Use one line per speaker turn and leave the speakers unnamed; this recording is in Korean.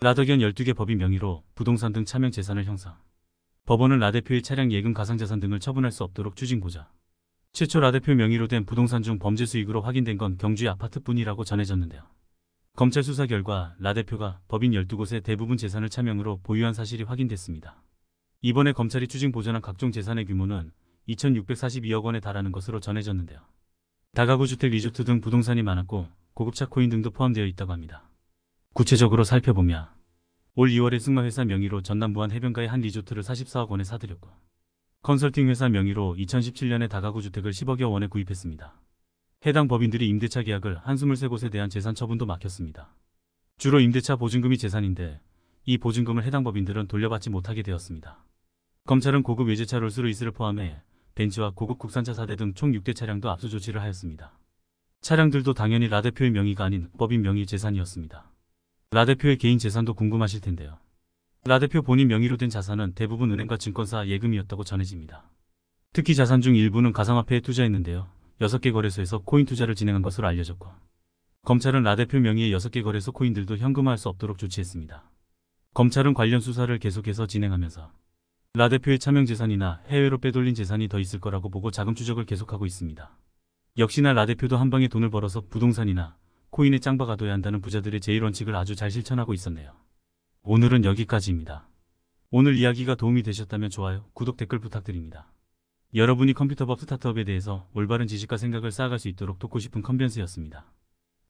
라더견 12개 법인 명의로 부동산 등 차명 재산을 형성. 법원은 라 대표의 차량 예금 가상자산 등을 처분할 수 없도록 추징보자. 최초 라 대표 명의로 된 부동산 중 범죄 수익으로 확인된 건 경주의 아파트뿐이라고 전해졌는데요. 검찰 수사 결과 라 대표가 법인 12곳의 대부분 재산을 차명으로 보유한 사실이 확인됐습니다. 이번에 검찰이 추징 보전한 각종 재산의 규모는 2,642억 원에 달하는 것으로 전해졌는데요. 다가구 주택 리조트 등 부동산이 많았고 고급차 코인 등도 포함되어 있다고 합니다. 구체적으로 살펴보면 올 2월에 승마회사 명의로 전남 무안 해변가의 한 리조트를 44억 원에 사들였고 컨설팅 회사 명의로 2017년에 다가구 주택을 10억여 원에 구입했습니다. 해당 법인들이 임대차 계약을 한 23곳에 대한 재산 처분도 맡겼습니다. 주로 임대차 보증금이 재산인데 이 보증금을 해당 법인들은 돌려받지 못하게 되었습니다. 검찰은 고급 외제차 롤스로이스를 포함해 벤츠와 고급 국산차 4대 등 총 6대 차량도 압수 조치를 하였습니다. 차량들도 당연히 라 대표의 명의가 아닌 법인 명의 재산이었습니다. 라 대표의 개인 재산도 궁금하실 텐데요. 라 대표 본인 명의로 된 자산은 대부분 은행과 증권사 예금이었다고 전해집니다. 특히 자산 중 일부는 가상화폐에 투자했는데요. 6개 거래소에서 코인 투자를 진행한 것으로 알려졌고 검찰은 라 대표 명의의 6개 거래소 코인들도 현금화할 수 없도록 조치했습니다. 검찰은 관련 수사를 계속해서 진행하면서 라 대표의 차명 재산이나 해외로 빼돌린 재산이 더 있을 거라고 보고 자금 추적을 계속하고 있습니다. 역시나 라 대표도 한 방에 돈을 벌어서 부동산이나 코인에 짱 박아둬야 한다는 부자들의 제일원칙을 아주 잘 실천하고 있었네요. 오늘은 여기까지입니다. 오늘 이야기가 도움이 되셨다면 좋아요, 구독, 댓글 부탁드립니다. 여러분이 컴퓨터법 스타트업에 대해서 올바른 지식과 생각을 쌓아갈 수 있도록 돕고 싶은 컨벤스였습니다.